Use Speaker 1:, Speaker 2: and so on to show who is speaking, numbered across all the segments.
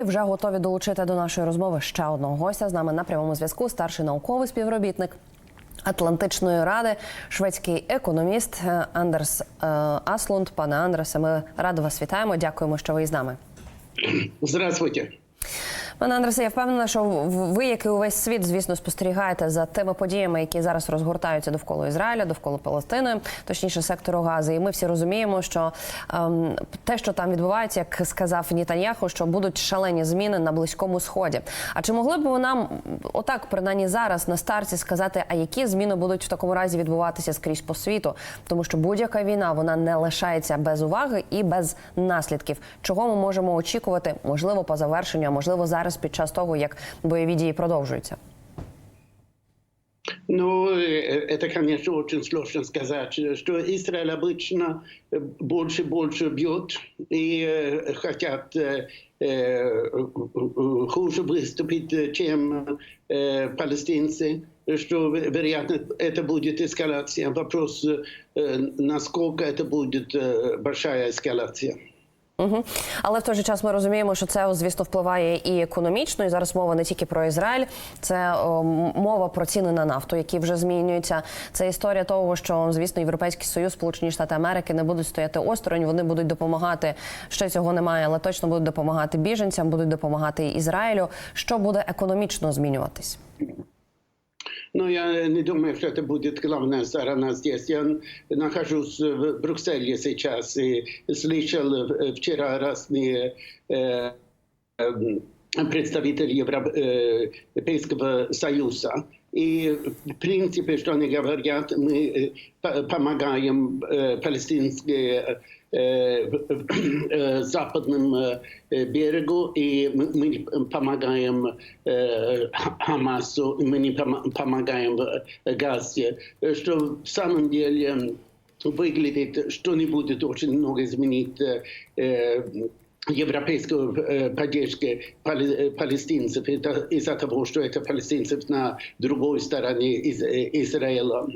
Speaker 1: Вже готові долучити до нашої розмови ще одного гостя. З нами на прямому зв'язку старший науковий співробітник Атлантичної ради, шведський економіст е, Андерс е, Аслунд. Пане Андерсе, ми радо вас вітаємо. Дякуємо, що ви з нами.
Speaker 2: Здравствуйте.
Speaker 1: Пане Андресе, я впевнена, що ви, як і увесь світ, звісно, спостерігаєте за тими подіями, які зараз розгортаються довкола Ізраїля, довкола Палестини, точніше сектору Гази. І ми всі розуміємо, що ем, те, що там відбувається, як сказав Нітаньяху, що будуть шалені зміни на близькому сході. А чи могли б ви нам отак, принаймні зараз на старті сказати, а які зміни будуть в такому разі відбуватися скрізь по світу? Тому що будь-яка війна вона не лишається без уваги і без наслідків. Чого ми можемо очікувати, можливо, по завершенню, а можливо, зараз під час того, як бойові дії продовжуються.
Speaker 2: Ну, э, это, конечно, очень сложно сказать, что Израиль обычно э, больше и больше бьет и э, хотят э, э, хуже выступить, чем э, палестинцы, что, вероятно, это будет эскалация. Вопрос, э, насколько это будет э, большая эскалация.
Speaker 1: Угу. Але в той же час ми розуміємо, що це звісно впливає і економічно. І зараз мова не тільки про Ізраїль, це о, мова про ціни на нафту, які вже змінюються. Це історія того, що звісно Європейський Союз, Сполучені Штати Америки не будуть стояти осторонь. Вони будуть допомагати. Ще цього немає, але точно будуть допомагати біженцям, будуть допомагати Ізраїлю. Що буде економічно змінюватись?
Speaker 2: Но я не думаю, что это будет главная сторона здесь. Я нахожусь в Брюсселе сейчас и слышал э, вчера разные э, э, представители Европейского Союза. И в принципе, что они говорят, мы э, по- помогаем э, палестинской э, э, западным э, берегу, и мы мы не помогаем э, Ха- Хамасу, мы не помо- помогаем э, Газе, Э, что в самом деле выглядит, что не будет очень много изменить э, э, европейской э, поддержки пали- э, палестинцев Это из-за того, что это палестинцев на другой стороне из- э, Израиля.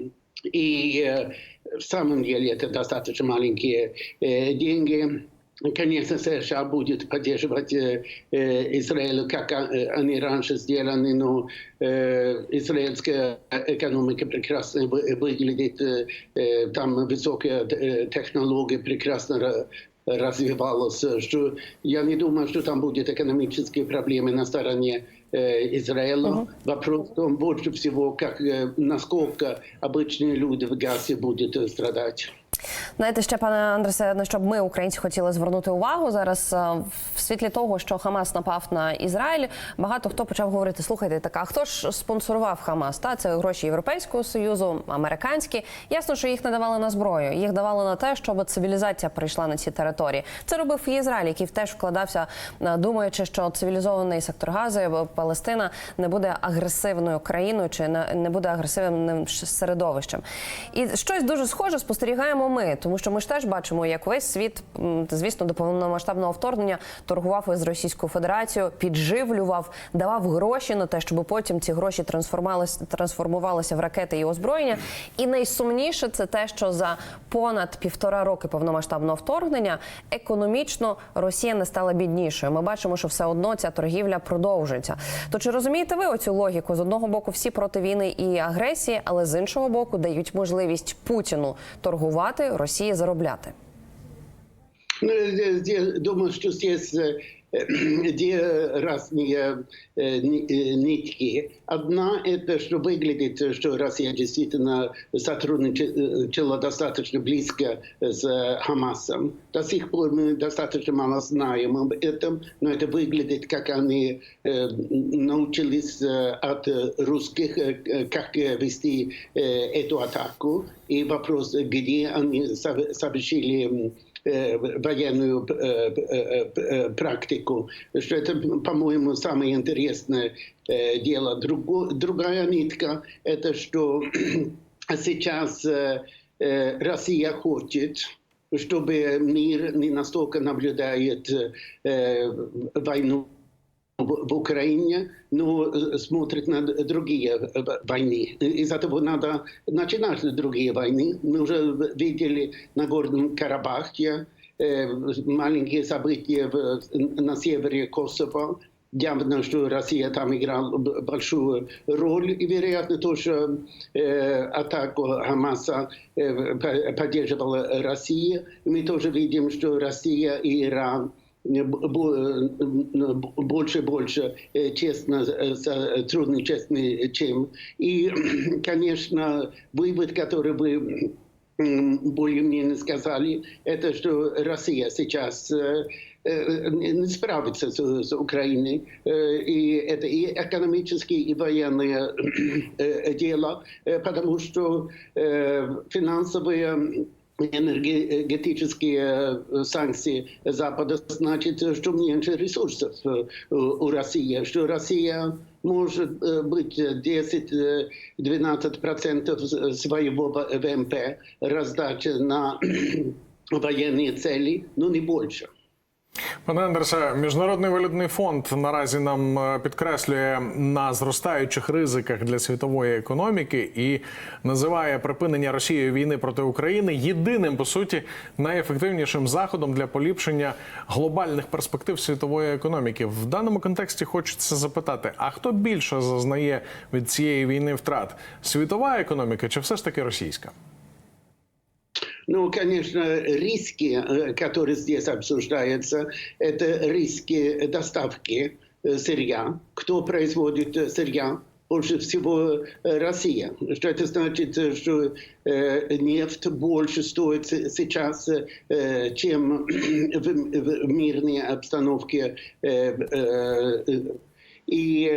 Speaker 2: И э, в самом деле это достаточно маленькие э, деньги. Конечно, США будет поддерживать э, э, Израиль, как э, они раньше сделаны, но э, израильская экономика прекрасно вы- выглядит, э, э, там высокие э, технологии прекрасно ра- развивалась, что я не думаю, что там будут экономические проблемы на стороне э, Израиля. Вопрос в том, больше всего, как, э, насколько обычные люди в Газе будут э, страдать.
Speaker 1: Знаєте, ще пане Андресе, на що б ми, українці, хотіли звернути увагу зараз е, в світлі того, що Хамас напав на Ізраїль. Багато хто почав говорити: слухайте, так, а хто ж спонсорував Хамас? Та це гроші Європейського союзу, американські. Ясно, що їх не давали на зброю. Їх давали на те, щоб цивілізація прийшла на ці території. Це робив Ізраїль, який теж вкладався, е, думаючи, що цивілізований сектор Гази, е, Палестина не буде агресивною країною чи не буде агресивним середовищем. І щось дуже схоже спостерігаємо ми, тому що ми ж теж бачимо, як весь світ, звісно, до повномасштабного вторгнення торгував із Російською Федерацією, підживлював, давав гроші на те, щоб потім ці гроші трансформувалися, трансформувалися в ракети і озброєння. І найсумніше це те, що за понад півтора роки повномасштабного вторгнення економічно Росія не стала біднішою. Ми бачимо, що все одно ця торгівля продовжується. То чи розумієте ви оцю логіку? З одного боку, всі проти війни і агресії, але з іншого боку, дають можливість Путіну торгувати, Росії заробляти.
Speaker 2: Ну, здесь- думаю, что здесь э, две разные э, э, нитки. Одна – это что выглядит, что Россия действительно сотрудничала достаточно близко с Хамасом. До сих пор мы достаточно мало знаем об этом, но это выглядит, как они научились от русских, как вести эту атаку. И вопрос, где они сов- совершили военную э, э, э, практику, что это, по-моему, самое интересное э, дело. Друго- другая нитка – это что сейчас э, э, Россия хочет, чтобы мир не настолько наблюдает э, войну в в Украине, но э, смотрит на д- другие э, войны. Из-за того надо начинать другие войны. Мы уже видели на Горном Карабахе, э, маленькие события в- на севере Косово. Явно, что Россия там играла б- большую роль, и, вероятно, тоже э, атаку Хамаса э, по- поддерживала Россия. И мы тоже видим, что Россия и Иран э, б- бо- э, больше и больше э, честно э, сотрудничают, чем. И, конечно, вывод, который вы м, более-менее сказали, это что Россия сейчас э, э, не справится с, с Украиной. Э, И это и экономические, и военные э, дело, э, потому что э, финансовые энергетические э, санкции Запада значит, что меньше ресурсов э, у России, что Россия может э, быть 10-12% своего ВМП раздать на военные цели, но не больше.
Speaker 3: Пане Андерсе, міжнародний валютний фонд наразі нам е, підкреслює на зростаючих ризиках для світової економіки і називає припинення Росією війни проти України єдиним по суті найефективнішим заходом для поліпшення глобальних перспектив світової економіки. В даному контексті хочеться запитати: а хто більше зазнає від цієї війни втрат? Світова економіка чи все ж таки російська?
Speaker 2: Ну, конечно, риски, э, которые здесь обсуждаются, это риски доставки э, сырья. Кто производит э, сырья? Больше всего э, Россия. Что это значит, э, что э, нефть больше стоит с- сейчас, э, чем в, в мирной обстановке э, э, и э,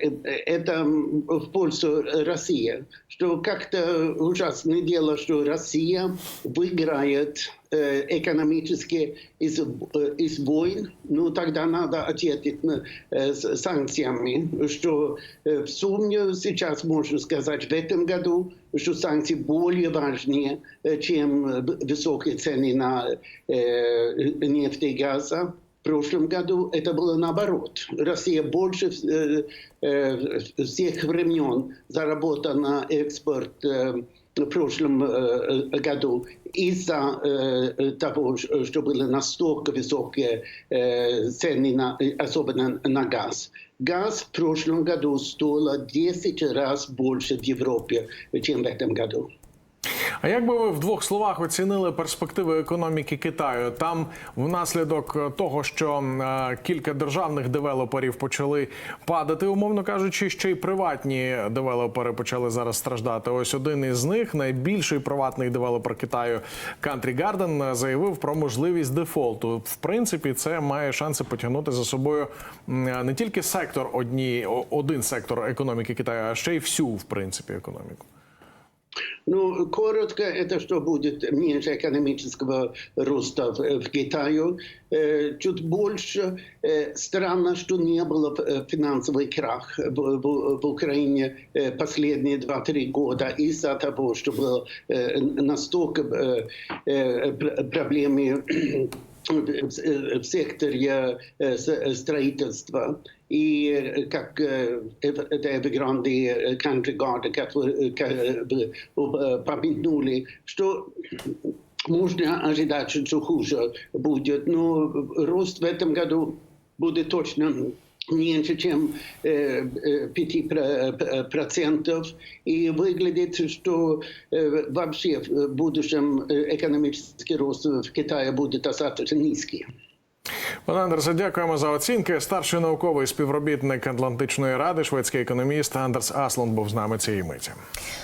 Speaker 2: э, это в пользу России. Что как-то ужасное дело, что Россия выиграет э, экономически из, из войн, ну тогда надо ответить на, с санкциями, что в сумме сейчас можно сказать в этом году, что санкции более важнее, чем высокие цены на э, нефть и газ. В прошлом году это было наоборот. Россия больше э, э, всех времен заработала на экспорт э, в прошлом э, году из-за э, того, ш- что были настолько высокие э, цены, на, особенно на газ. Газ в прошлом году стоил 10 раз больше в Европе, чем в этом году.
Speaker 3: А як би ви в двох словах оцінили перспективи економіки Китаю? Там внаслідок того, що е, кілька державних девелоперів почали падати, умовно кажучи, ще й приватні девелопери почали зараз страждати. Ось один із них, найбільший приватний девелопер Китаю Country Garden, заявив про можливість дефолту. В принципі, це має шанси потягнути за собою не тільки сектор одні, один сектор економіки Китаю, а ще й всю, в принципі, економіку.
Speaker 2: Ну, коротко, это что будет меньше экономического роста в, в Китае. Э, Чуть больше. Э, Странно, что не было э, финансовый крах в, в- в Украине э, последние 2-3 года из-за того, что было э, настолько э, э, пр- проблемы в в секторе э, с- строительства. И э, как э, Эв- это Evergrande э, Country Garden, как вы э, ка- э, вы, э, помянули, что можно ожидать, что хуже будет. Но рост в этом году будет точно меньше, чем э, э, 5 про- п- процентов. И выглядит, что э, вообще в будущем э, экономический рост в Китае будет достаточно низкий.
Speaker 3: Пане Андерсе, дякуємо за оцінки. Старший науковий співробітник Атлантичної ради, шведський економіст Андерс Асланд був з нами цієї миті.